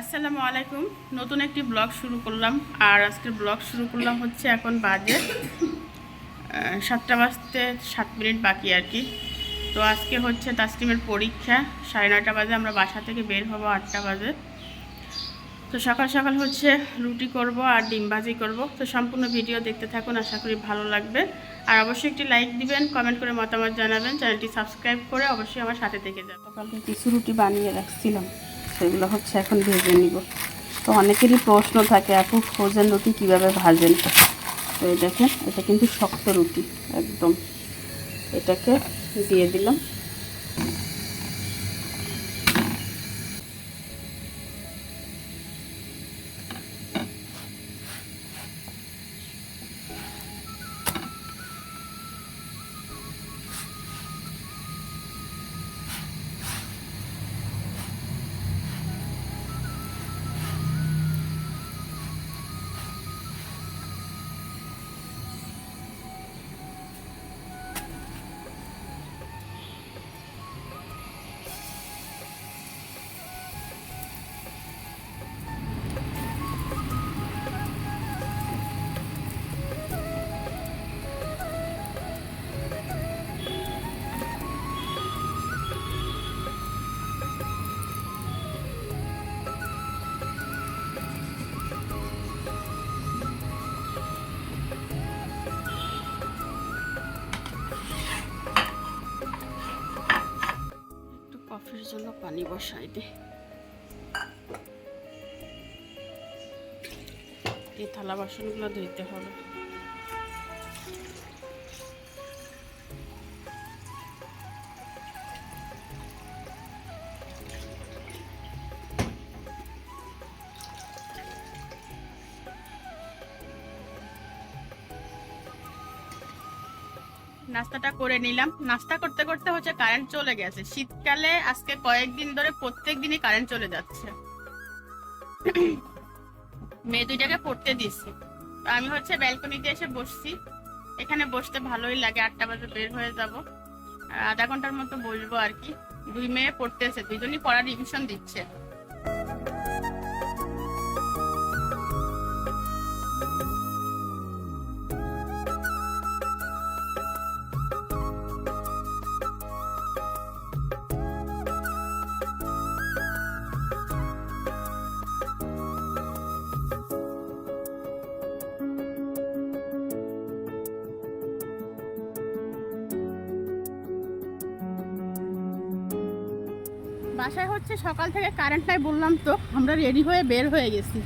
আসসালামু আলাইকুম। নতুন একটি ব্লগ শুরু করলাম। আর আজকের ব্লগ শুরু করলাম হচ্ছে এখন বাজে সাতটা বাজতে সাত মিনিট বাকি আর কি। তো আজকে হচ্ছে তাসলিমের পরীক্ষা। সাড়ে নয়টা বাজে, আমরা বাসা থেকে বের হব আটটা বাজে। তো সকাল সকাল হচ্ছে রুটি করব আর ডিম ভাজি করব। তো সম্পূর্ণ ভিডিও দেখতে থাকুন, আশা করি ভালো লাগবে। আর অবশ্যই একটি লাইক দিবেন, কমেন্ট করে মতামত জানাবেন। চ্যানেলটি সাবস্ক্রাইব করে অবশ্যই আমার সাথে থেকে যাবেন সকালে কিছু রুটি বানিয়ে রাখছিলাম। সেগুলো হচ্ছে এখন ভেজে নিব। তো অনেকেরই প্রশ্ন থাকে, আপু ফ্রোজেন রুটি কীভাবে ভাজেন? তো এই দেখেন, এটা কিন্তু শক্ত রুটি, একদম। এটাকে দিয়ে দিলাম। কফির জন্য পানি বসাই দিই এই থালা বাসনগুলো ধুইতে হবে। নাস্তাটা করে নিলাম। নাস্তা করতে করতে হচ্ছে কারেন্ট চলে গেছে। শীতকালে আজকে কয়েকদিন ধরে প্রত্যেক দিনই কারেন্ট চলে যাচ্ছে। মেয়ে দুইটাকে পড়তে দিচ্ছি আমি হচ্ছে ব্যালকনিতে এসে বসছি। এখানে বসতে ভালোই লাগে। আটটা বাজে বের হয়ে যাব। আধা ঘণ্টার মতো বসবো আর কি। দুই মেয়ে পড়তেছে। দুজনই পড়ার রিভিশন দিচ্ছে। বাসায় হচ্ছে সকাল থেকে কারেন্ট নাই বললাম তো, আমরা রেডি হয়ে বের হয়ে গেছি।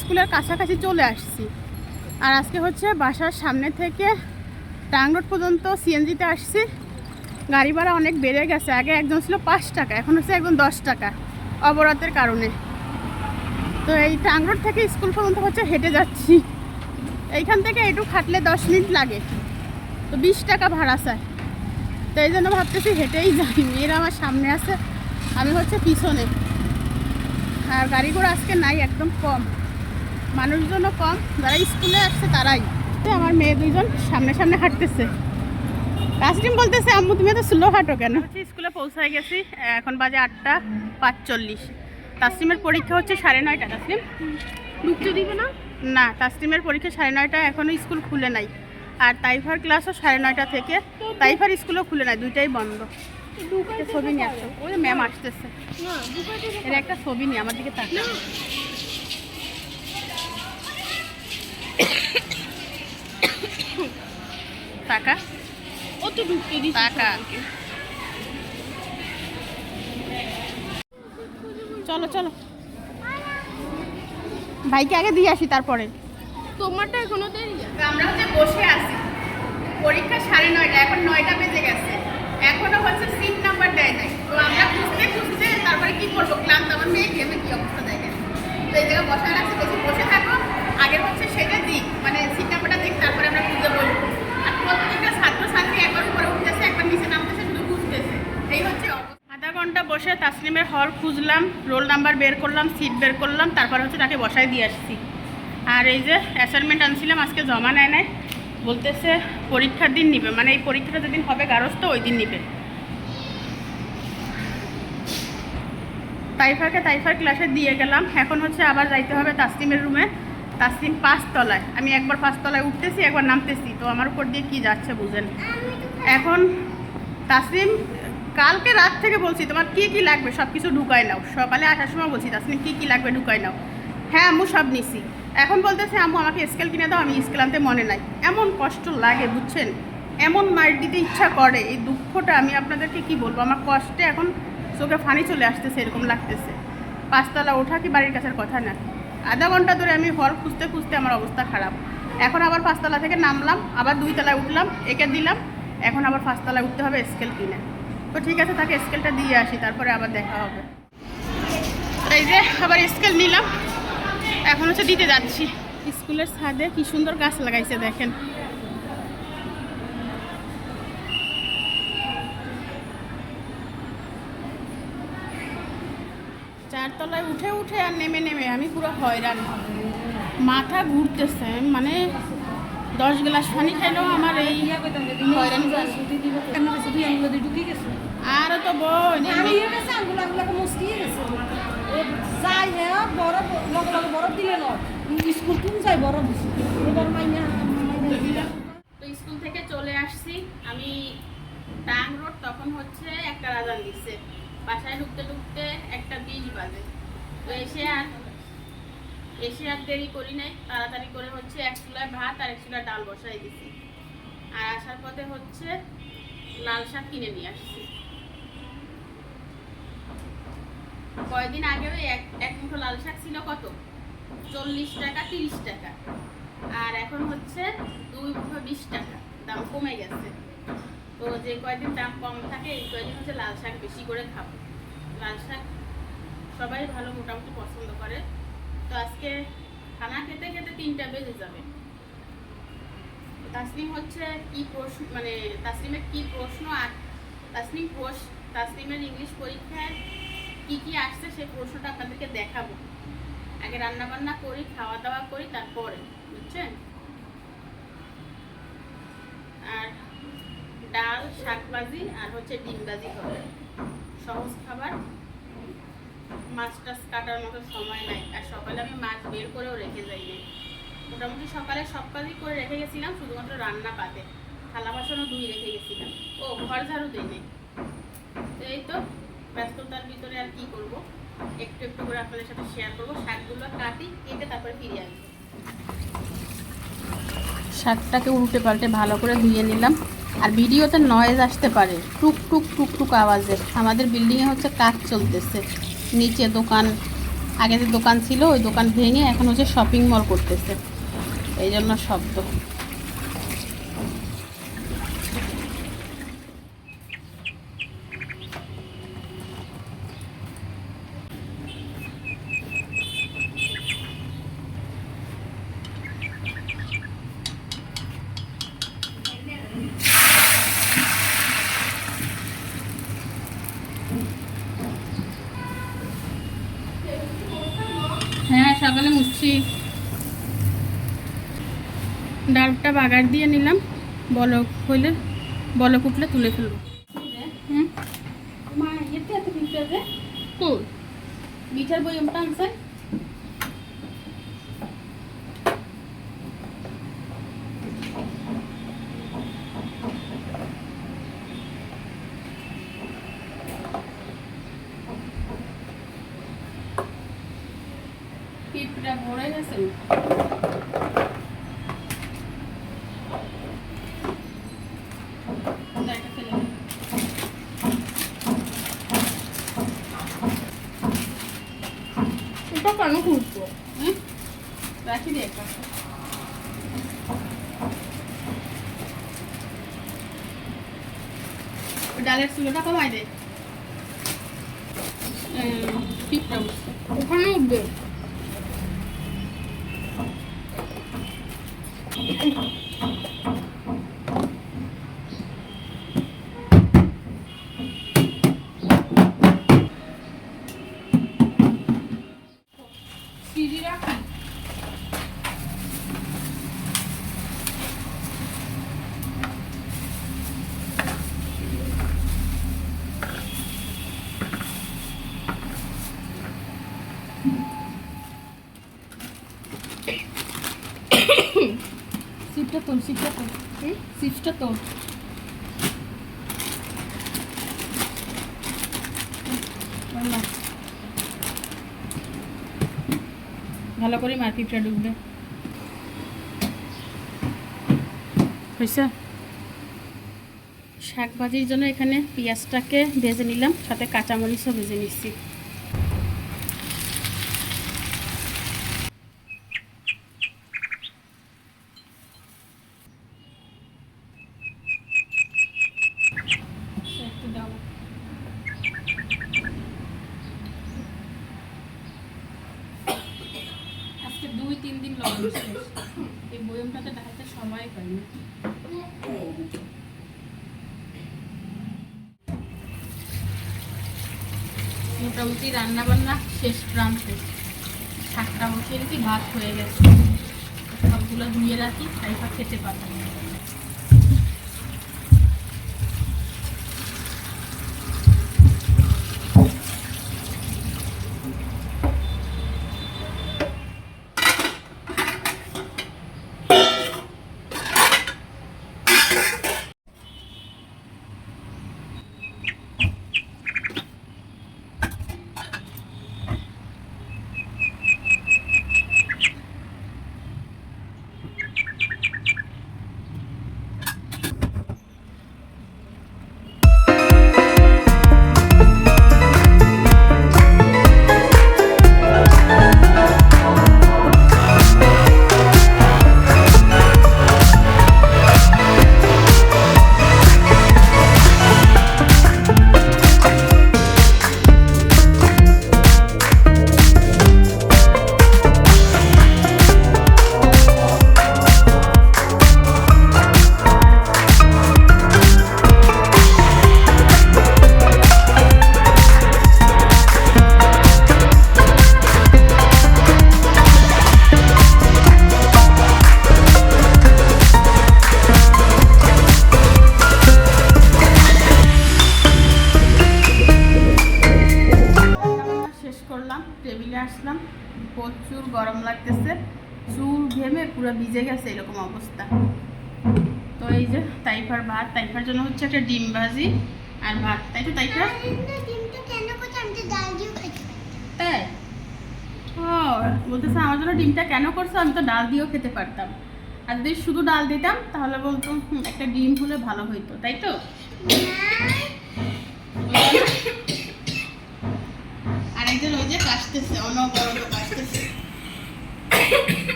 স্কুলের কাছাকাছি চলে আসছি। আর আজকে হচ্ছে বাসার সামনে থেকে টাং রোড পর্যন্ত সিএনজিতে আসছি। গাড়ি ভাড়া অনেক বেড়ে গেছে। আগে একজন ছিল পাঁচ টাকা, এখন হচ্ছে একজন দশ টাকা অবরতের কারণে। তো এই টাং রোড থেকে স্কুল পর্যন্ত হচ্ছে হেঁটে যাচ্ছি। এইখান থেকে একটু খাটলে দশ মিনিট লাগে। তো বিশ টাকা ভাড়া চায় তো এই জন্য ভাবতেছি হেঁটেই যাই। মেয়েরা আমার সামনে আছে। আমি হচ্ছে পিছনে। আর গাড়ি ঘোড়া আজকে নাই একদম কম। মানুষজনও কম যারা স্কুলে আসছে তারাই। তো আমার মেয়ে দুইজন সামনে সামনে হাঁটতেছে। তাসলিম বলতেছে আম্মু তুমি এত স্লো হাঁটো কেন? হচ্ছে স্কুলে পৌঁছায় গেছি এখন বাজে আটটা পাঁচচল্লিশ। তাসলিমের পরীক্ষা হচ্ছে সাড়ে নয়টা। তাসলিম ঢুকতে দিবে না? না তাসলিমের পরীক্ষা সাড়ে নয়টা এখনও স্কুল খুলে নাই। আর তাইফার ক্লাসও সাড়ে নয়টা থেকে তাইফার স্কুলও খুলে নাই দুইটাই বন্ধ। একটা ছবি নিয়ে আসো। ওই ম্যাম আসতেছে। এর একটা ছবি নিয়ে আমার দিকে তাকা। টাকা ও তো ঢুকতে দিচ্ছে টাকা চলো চলো। ভাইকে আগে দিয়ে আসি তারপরে। তোমারটা এখনও দেরি আমরা হচ্ছে বসে আছি। পরীক্ষা সাড়ে নয়টা এখন নয়টা বেজে গেছে। এখনও হচ্ছে সিট নাম্বার দেয় নাই। তো আমরা খুঁজতে খুঁজতে তারপরে কি করব? ক্লান্ত আমার মেয়ে গেমে কি অবস্থা দেখে তো এই জায়গায় বসে রাখছি বলছি বসে থাকো। আগের হচ্ছে সেটা দিক মানে সিট নাম্বারটা দিক তারপরে আমরা খুঁজে বলব আর প্রত্যেকটা ছাত্রছাত্রী একবার উপরে উঠতেছে, একবার নিচে নামতেছে, শুধু খুঁজতেছে। এই হচ্ছে আধা ঘণ্টা বসে তাসলিমের হল খুঁজলাম রোল নাম্বার বের করলাম সিট বের করলাম, তারপর হচ্ছে তাকে বসায় দিয়ে আসছি। আর এই যে অ্যাসাইনমেন্ট আনছিলাম, আজকে জমা নেয় নাই। বলতেছে পরীক্ষার দিন নিবে মানে এই পরীক্ষাটা যেদিন হবে গারস্থ ওই দিন নিবে। তাইফাকে তাইফার ক্লাসে দিয়ে গেলাম, এখন হচ্ছে আবার যাইতে হবে তাসলিমের রুমে। তাসলিম পাঁচতলায়, আমি একবার পাঁচতলায় উঠতেছি, একবার নামতেছি, তো আমার উপর দিয়ে কি যাচ্ছে বুঝেন। এখন তাসলিম কালকে রাত থেকে বলছি, তোমার কি কি লাগবে সব কিছু ঢুকাই নাও। সকালে আসার সময় বলছি তাসলিম কি কি লাগবে ঢুকাই নাও। হ্যাঁ আম্মু সব নিছি। এখন বলতেছে, আম্মু, আমাকে স্কেল কিনে দাও, আমি স্কেল আনতে মনে নাই। এমন কষ্ট লাগে, বুঝছেন? এমন মাইর দিতে ইচ্ছা করে, এই দুঃখটা আমি আপনাদেরকে কি বলব? আমার কষ্টে এখন চোখে ফানি চলে আসতেছে, এরকম লাগতেছে। পাঁচতলা ওঠা কি বাড়ির কাছের কথা না? আধা ঘণ্টা ধরে আমি হল খুঁজতে খুঁজতে আমার অবস্থা খারাপ। এখন আবার পাঁচতলা থেকে নামলাম, আবার দুই তলায় উঠলাম, একে দিলাম। এখন আবার পাঁচতলায় উঠতে হবে স্কেল কিনে। তো ঠিক আছে, তাকে স্কেলটা দিয়ে আসি, তারপরে আবার দেখা হবে। এই যে, আবার স্কেল নিলাম। এখন হচ্ছে দিতে যাচ্ছি। স্কুলের ছাদে কি সুন্দর গাছ লাগাইছে দেখেন। চারতলায় উঠে উঠে আর নেমে নেমে আমি পুরো হয়রান। মাথা ঘুরতেছে মানে দশ গ্লাস পানি খাইলেও আমার এই হয়রান আর তো বই স্কুল থেকে চলে আসছি। আমি রোড, তখন হচ্ছে একটা রাজান দিচ্ছে বাসায় ঢুকতে ঢুকতে একটা বাজে। তো এসে আর এসে আর দেরি করি নাই। তাড়াতাড়ি করে হচ্ছে এক চুলায় ভাত আর এক চুলায় ডাল বসাই দিছি। আর আসার পথে হচ্ছে লাল শাক কিনে নিয়ে আসছি। কয়দিন আগে ওই এক এক মুঠো লাল শাক ছিল কত? চল্লিশ টাকা, তিরিশ টাকা। আর এখন হচ্ছে দুই মুঠো বিশ টাকা। দাম কমে গেছে। তো যে কয়দিন দাম কম থাকে, এই কয়দিন হচ্ছে লাল শাক বেশি করে খাব। লাল শাক সবাই ভালো মোটামুটি পছন্দ করে। তো আজকে খানা খেতে খেতে তিনটা বেজে যাবে। তাসলিম হচ্ছে কি প্রশ্ন মানে তাসলিমের কি প্রশ্ন? আর তাসলিম প্রশ্ন তাসলিমের ইংলিশ পরীক্ষায় কি কি আসছে সেই প্রশ্নটা আপনাদেরকে দেখাবো। আগে রান্না বান্না করি খাওয়া দাওয়া করি, তারপরে, বুঝছেন? আর ডাল শাকভাজি আর হচ্ছে ডিমবাজি হবে। সহজ খাবার। মাছ টাছ কাটার মতো সময় নাই। আর সকালে আমি মাছ বের করেও রেখে যাই যাইনি। মোটামুটি সকালে সব কাজই করে রেখে গেছিলাম, শুধুমাত্র রান্না পাতে থালা বাসনও ধুয়ে রেখে গেছিলাম। ও, ঘর ঝাড়ু দিইনি তো এই তো ব্যস্ততার ভিতরে আর কি করব? একটু একটু করে আপনাদের সাথে শেয়ার করব। শাকগুলো কাটি, কেটে তারপরে ফিরে আসব শাকটাকে উল্টে পাল্টে ভালো করে ধুয়ে নিলাম। আর ভিডিওতে নয়েজ আসতে পারে। টুক টুক টুক টুক আওয়াজে। আমাদের বিল্ডিংয়ে হচ্ছে কাজ চলতেছে। নিচে দোকান, আগে যে দোকান ছিল, ওই দোকান ভেঙে এখন হচ্ছে শপিং মল করতেছে। এই জন্য শব্দ হ্যাঁ সকালে মুছি ডালটা বাগার দিয়ে নিলাম। বলক হইলে বলক উঠলে তুলে ফেলব। হুম? মা এতে এত মিঠে যে? কুল মিঠার বইমটা আমটা পিঁপড়া কেন খুঁজবো? রাখি দিয়ে একটা। ডালের চুলোটা কমাই দে উম, পিঁপড়া উঠছে। ওখানে উঠবে সিঁড়ি রাখি সিটটা তোল সিটটা তোল সিটটা তোল ভালো করে মার্কেটটা ঢুকবে। হয়েছে? শাক ভাজির জন্য এখানে পেঁয়াজটাকে ভেজে নিলাম, সাথে কাঁচামরিচও ভেজে নিচ্ছি একটু দাও আজকে দুই, তিন দিন লবণ এই বয়মটাতে ঢালতে সময় পাই না। মোটামুটি রান্না বান্না শেষ প্রান্তে। শাকটা বসিয়ে রেখে ভাত হয়ে গেছে। সবগুলো ধুয়ে রাখি তাই খেতে পারব টেবিলে আসলাম। প্রচুর গরম লাগতেছে। চুল ঘেমে পুরো ভিজে গেছে এরকম অবস্থা। তো এই যে তাইফার ভাত। তাইফার জন্য হচ্ছে একটা ডিম ভাজি আর ভাত। তাই তো তাইফার তাই? ও বলতেছে আমার জন্য ডিমটা কেন করছ? আমি তো ডাল দিয়েও খেতে পারতাম। আর যদি শুধু ডাল দিতাম তাহলে বলতো একটা ডিম হলে ভালো হইতো। তাই তো? আরেকজন ওই যে কাশতেছে, অনবরত কাশতেছে।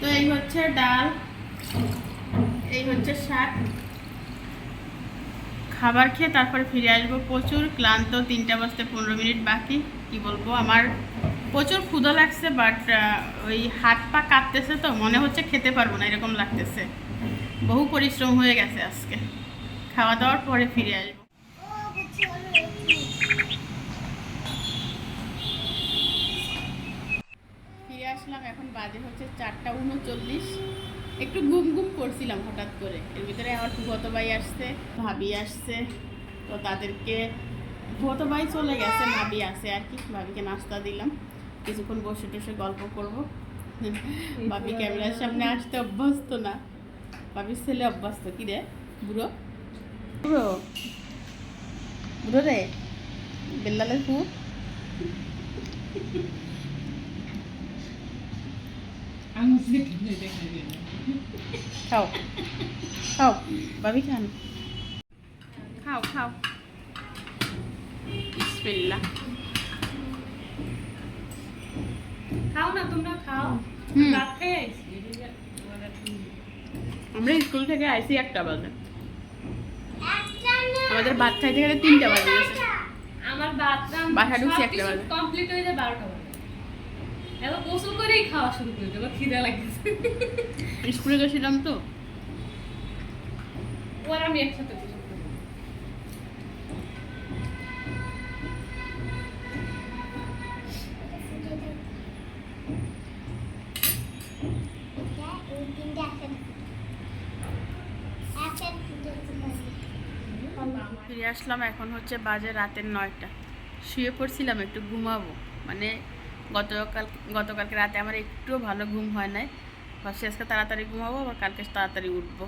তো এই হচ্ছে ডাল, এই হচ্ছে শাক। খাবার খেয়ে তারপরে ফিরে আসব প্রচুর, ক্লান্ত, তিনটা বাজতে পনেরো মিনিট বাকি। কি বলব, আমার প্রচুর ক্ষুধা লাগছে বাট ওই হাত পা কাঁপতেছে তো, মনে হচ্ছে খেতে পারব না, এরকম লাগতেছে। বহু পরিশ্রম হয়ে গেছে আজকে। খাওয়া দাওয়ার পরে ফিরে আসব। ফিরে আসলাম এখন বাজে হচ্ছে চারটা উনচল্লিশ। একটু গুম গুম করছিলাম হঠাৎ করে। এর ভিতরে আমার ফুফত ভাই আসছে ভাবি আসছে। তো তাদেরকে ফুফত ভাই চলে গেছে ভাবি আছে আর কি। ভাবিকে নাস্তা দিলাম। কিছুক্ষণ বসে টসে গল্প করব। ভাবি ক্যামেরার সামনে আসতে অভ্যস্ত না। ভাবির ছেলে অভ্যস্ত। কি রে বুড়ো? বুড়ো বুড়ো রে বেল্লালের খাও। খাও। ভাবি খান। খাও খাও। বিসমিল্লাহ। খাও না তোমরা খাও। আমরা স্কুল থেকে আইসি একটা বাজে। আমাদের ভাত খাইতে গেলে তিনটা বাজে গেছে। আমার বাথরুম বাসা ঢুকছি একটা বাজে। কমপ্লিট হয়ে যায় বারোটা বাজে। এবার গোসল করেই খাওয়া শুরু করে দেবো খিদে লাগছে স্কুলে গেছিলাম তো। ওর আমি একসাথে গোসল করি আসলাম এখন হচ্ছে বাজে রাতের নয়টা। শুয়ে পড়ছিলাম, একটু ঘুমাবো। মানে গতকাল গতকালকে রাতে আমার একটুও ভালো ঘুম হয় নাই। ভাবছি আজকে তাড়াতাড়ি ঘুমাবো, আবার কালকে তাড়াতাড়ি উঠবো।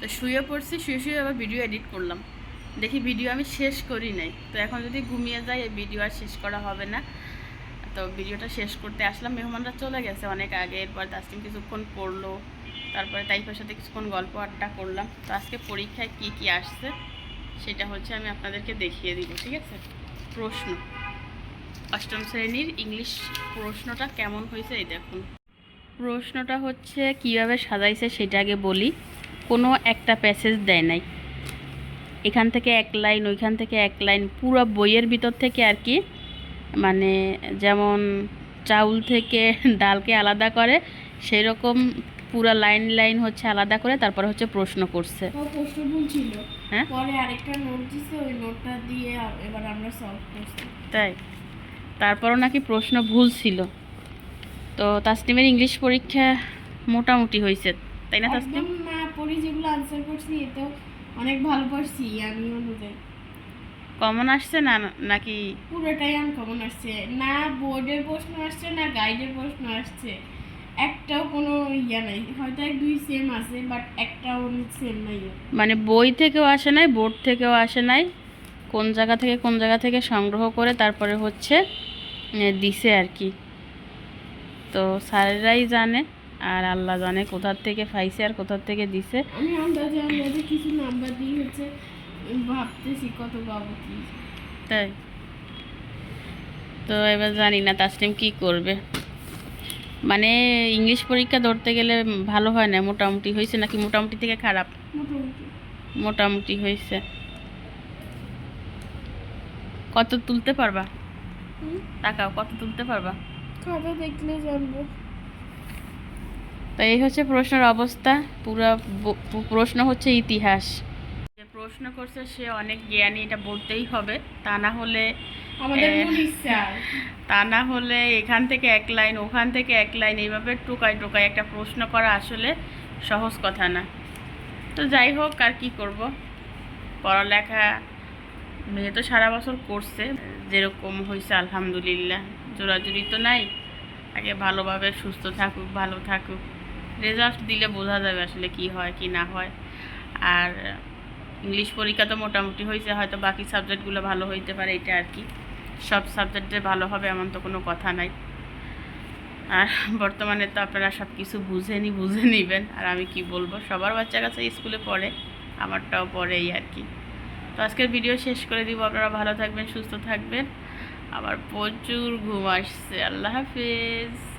তো শুয়ে পড়ছি, শুয়ে শুয়ে আবার ভিডিও এডিট করলাম। দেখি ভিডিও আমি শেষ করি নাই। তো এখন যদি ঘুমিয়ে যাই, এই ভিডিও আর শেষ করা হবে না। তো ভিডিওটা শেষ করতে আসলাম। মেহমানরা চলে গেছে অনেক আগে। এরপর তাসলিম কিছুক্ষণ পড়ল। তারপরে তাইফের সাথে কিছুক্ষণ গল্প আড্ডা করলাম। তো আজকে পরীক্ষায় কি কি আসছে? সেটা হচ্ছে আমি আপনাদেরকে দেখিয়ে দিব, ঠিক আছে? প্রশ্ন। অষ্টম শ্রেণির ইংলিশ প্রশ্নটা কেমন হয়েছে এই দেখুন। প্রশ্নটা হচ্ছে, কীভাবে সাজাইছে সেটা আগে বলি। কোনো একটা প্যাসেজ দেয় নাই। এখান থেকে এক লাইন, ওইখান থেকে এক লাইন, পুরো বইয়ের ভিতর থেকে আর কি। মানে যেমন চাউল থেকে ডালকে আলাদা করে, সেরকম পুরো লাইন লাইন হচ্ছে আলাদা করে, তারপরে হচ্ছে প্রশ্ন করছে। প্রশ্ন হ্যাঁ? পরে আরেকটা নোট দিছে ওই নোটটা দিয়ে এবার আমরা সলভ করছি। তাই? তারপরও নাকি প্রশ্ন ভুল ছিল। তো তাসলিমের ইংলিশ পরীক্ষা মোটামুটি হয়েছে তাই না একদম না পড়ি যেগুলো আনসার করছি এতেও অনেক ভালো পারছি আমি অনুযায়ী। কমন আসছে না নাকি পুরোটাই আনকমন আসছে। না বোর্ডের প্রশ্ন আসছে না গাইডের প্রশ্ন আসছে। একটাও কোনো ইয়া নাই। হয়তো এক দুই সেম আছে বাট একটাও সেম নাই মানে বই থেকেও আসে নাই বোর্ড থেকেও আসে নাই। কোন জায়গা থেকে কোন জায়গা থেকে সংগ্রহ করে তারপরে হচ্ছে দিছে আর কি। তো স্যারেরাই জানে আর আল্লাহ জানে কোথার থেকে পাইছে আর কোথার থেকে দিছে। আমি আন্দাজে আন্দাজে কিছু নাম্বার দিয়ে হচ্ছে ভাবতেছি কত পাবো কি। তাই। তো এবার জানি না তাসলিম কি করবে। মানে ইংলিশ পরীক্ষা ধরতে গেলে ভালো হয় না মোটামুটি হয়েছে নাকি মোটামুটি থেকে খারাপ? মোটামুটি। হয়েছে। কত তুলতে পারবা? তাকাও কত তুলতে পারবা? খাতা দেখলে জানব। তো এই হচ্ছে প্রশ্নের অবস্থা পুরো প্রশ্ন হচ্ছে ইতিহাস। যে প্রশ্ন করছে সে অনেক জ্ঞানী এটা বলতেই হবে। তা না হলে তা না হলে এখান থেকে এক লাইন ওখান থেকে এক লাইন এইভাবে টোকায় টোকায় একটা প্রশ্ন করা আসলে সহজ কথা না। তো যাই হোক আর কি করব? পড়ালেখা মেয়ে তো সারা বছর করছে যেরকম হয়েছে আলহামদুলিল্লাহ। জোরাজুরি তো নাই আগে ভালোভাবে সুস্থ থাকুক ভালো থাকুক। রেজাল্ট দিলে বোঝা যাবে আসলে কি হয় কি না হয়। আর ইংলিশ পরীক্ষা তো মোটামুটি হয়েছে হয়তো বাকি সাবজেক্টগুলো ভালো হইতে পারে এটা আর কি। সব সাবজেক্টে ভালো হবে এমন তো কোনো কথা নাই। আর বর্তমানে তো আপনারা সব কিছু বুঝেনি, বুঝে নেবেন। আর আমি কি বলব? সবার বাচ্চা কাছে স্কুলে পড়ে, আমারটাও পড়ে এই আর কি। তো আজকের ভিডিও শেষ করে দিব। আপনারা ভালো থাকবেন, সুস্থ থাকবেন। আবার প্রচুর ঘুম আসছে। আল্লাহ হাফেজ।